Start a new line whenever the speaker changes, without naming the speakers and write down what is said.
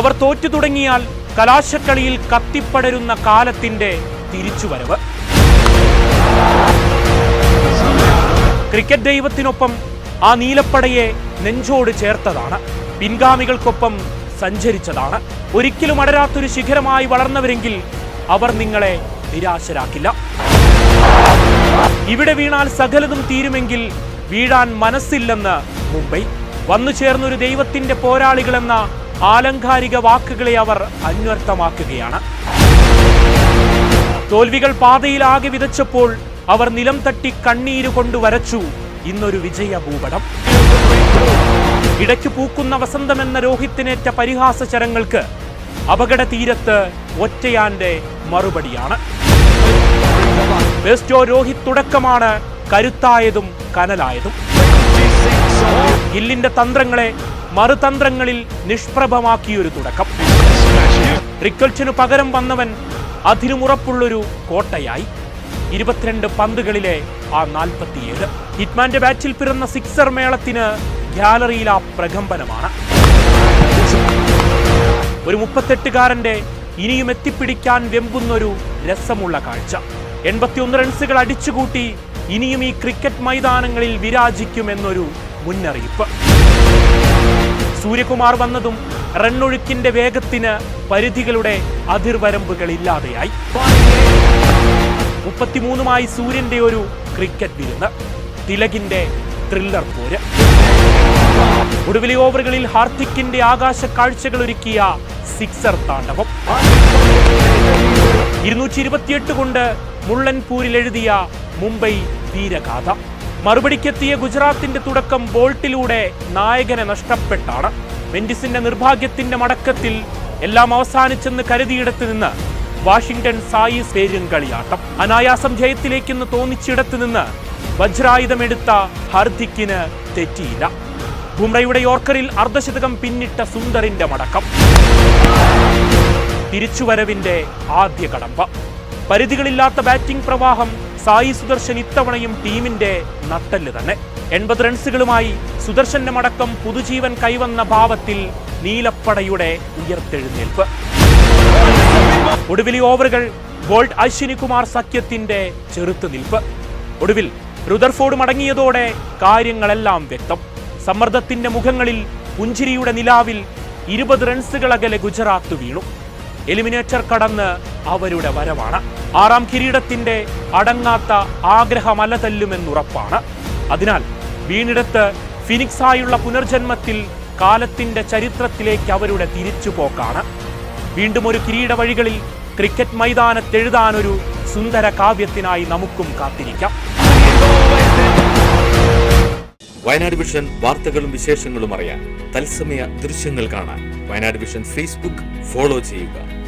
അവർ തോറ്റു തുടങ്ങിയാൽ കലാശക്കളിയിൽ കത്തിപ്പടരുന്ന കാലത്തിന്റെ തിരിച്ചുവരവ്. ക്രിക്കറ്റ് ദൈവത്തിനൊപ്പം ആ നീലപ്പടയെ നെഞ്ചോട് ചേർത്തതാണ്. പിൻഗാമികൾക്കൊപ്പം സഞ്ചരിച്ചതാണ്. ഒരിക്കലും അടരാത്തൊരു ശിഖരമായി വളർന്നവരെങ്കിൽ അവർ നിങ്ങളെ നിരാശരാക്കില്ല. ഇവിടെ വീണാൽ സകലതും തീരുമെങ്കിൽ വീഴാൻ മനസ്സില്ലെന്ന് മുംബൈ. വന്നു ചേർന്നൊരു ദൈവത്തിന്റെ പോരാളികളെന്ന ആലങ്കാരിക വാക്കുകളെ അവർ അന്വർത്ഥമാക്കുകയാണ്. തോൽവികൾ പാതയിലാകെ വിതച്ചപ്പോൾ അവർ നിലം തട്ടി കണ്ണീര് കൊണ്ട് വരച്ചു. ഇന്നൊരു വിജയ ഭൂപടം. ഇടയ്ക്ക് പൂക്കുന്ന വസന്തമെന്ന രോഹിത്തിനേറ്റ പരിഹാസ ചരങ്ങൾക്ക് അപകട തീരത്ത് ഒറ്റയാന്റെ മറുപടിയാണ്. ബെസ്റ്റോ രോഹിത് തുടക്കമാണ് കരുത്തായതും കനലായതും. ഗില്ലിന്റെ തന്ത്രങ്ങളെ മറുതന്ത്രങ്ങളിൽ നിഷ്പ്രഭമാക്കിയൊരു തുടക്കം. റിക്കൽച്ചിനു പകരം വന്നവൻ അതിനുമുറപ്പുള്ളൊരു കോട്ടയായി. ഇരുപത്തിരണ്ട് പന്തുകളിലെ ആ നാൽപ്പത്തിയേഴ്. ഹിറ്റ്മാന്റെ ബാറ്റിൽ പിറന്ന സിക്സർ മേളത്തിന് ഗ്യാലറിയിൽ ആ പ്രകമ്പനമാണ്. ഒരു മുപ്പത്തെട്ടുകാരന്റെ ഇനിയും എത്തിപ്പിടിക്കാൻ വെമ്പുന്നൊരു രസമുള്ള കാഴ്ച. എൺപത്തിയൊന്ന് റൺസുകൾ അടിച്ചുകൂട്ടി ഇനിയും ഈ ക്രിക്കറ്റ് മൈതാനങ്ങളിൽ വിരാജിക്കുമെന്നൊരു മുന്നറിയിപ്പ്. സൂര്യകുമാർ വന്നതും റണ്ണൊഴുക്കിന്റെ വേഗത്തിന് പരിധികളുടെ അതിർവരമ്പുകൾ ഇല്ലാതെയായി മുപ്പത്തിമൂന്നുമായി സൂര്യന്റെ ഒരു ക്രിക്കറ്റ് വിരുന്ന് തിലകിന്റെ ത്രില്ലർ പോര്. ഒടുവിലെ ഓവറുകളിൽ ഹാർദിക്കിന്റെ ആകാശ കാഴ്ചകൾ ഒരുക്കിയ സിക്സർ താണ്ഡവം. ഇരുന്നൂറ്റി ഇരുപത്തിയെട്ട് കൊണ്ട് മുള്ളൻപൂരിൽ എഴുതിയ മുംബൈ വീരഗാഥ മറുപടിക്കെത്തിയ ഗുജറാത്തിന്റെ തുടക്കം ബോൾട്ടിലൂടെ നായകനെ നഷ്ടപ്പെട്ടാണ്. വെൻഡിസിന്റെ നിർഭാഗ്യത്തിന്റെ മടക്കത്തിൽ എല്ലാം അവസാനിച്ചെന്ന് കരുതിയിടത്ത് നിന്ന് വാഷിംഗ്ടൺ സായി പേരും കളിയാട്ടം. അനായാസം ജയത്തിലേക്കെന്ന് തോന്നിച്ചിടത്ത് നിന്ന് വജ്രായുധമെടുത്ത ഹർദിക്കിന് തെറ്റിയില്ല. ബുംറയുടെ യോർക്കറിൽ അർദ്ധശതകം പിന്നിട്ട സുന്ദറിന്റെ മടക്കം. തിരിച്ചുവരവിന്റെ ആദ്യ കടമ്പ. പരിധികളില്ലാത്ത ബാറ്റിംഗ് പ്രവാഹം സായി സുദർശൻ ഇത്തവണയും ടീമിന്റെ നട്ടൽ തന്നെ. എൺപത് റൺസുകളുമായി സുദർശന്റെ മടക്കം പുതുജീവൻ കൈവന്ന ഭാവത്തിൽ നീലപ്പടയുടെ ഉയർത്തെഴുന്നേൽപ്പ്. ഒടുവിലി ഓവറുകൾ ബോൾട്ട് അശ്വിനി കുമാർ സഖ്യത്തിന്റെ ചെറുത്തുനിൽപ്പ് ഒടുവിൽ റുദർഫോർഡ് മടങ്ങിയതോടെ കാര്യങ്ങളെല്ലാം വ്യക്തം. സമ്മർദ്ദത്തിന്റെ മുഖങ്ങളിൽ പുഞ്ചിരിയുടെ നിലാവിൽ ഇരുപത് റൺസുകളകലെ ഗുജറാത്ത് വീണു. എലിമിനേറ്റർ കടന്ന് അവരുടെ വരവാണ്. ആറാം കിരീടത്തിന്റെ അടങ്ങാത്ത ആഗ്രഹമല തല്ലുമെന്നുറപ്പാണ്. അതിനാൽ വീണിടത്ത് ഫിനിക്സായുള്ള പുനർജന്മത്തിൽ കാലത്തിന്റെ ചരിത്രത്തിലേക്ക് അവരുടെ തിരിച്ചുപോക്കാണ്. വീണ്ടും ഒരു കിരീട വഴികളിൽ ക്രിക്കറ്റ് മൈതാനത്തെഴുതാനൊരു സുന്ദര കാവ്യത്തിനായി നമുക്കും കാത്തിരിക്കാം.
വയനാട് വിഷൻ വാർത്തകളും വിശേഷങ്ങളും അറിയാൻ തത്സമയ ദൃശ്യങ്ങൾ കാണാൻ വയനാട് വിഷൻ ഫേസ്ബുക്ക് ഫോളോ ചെയ്യുക.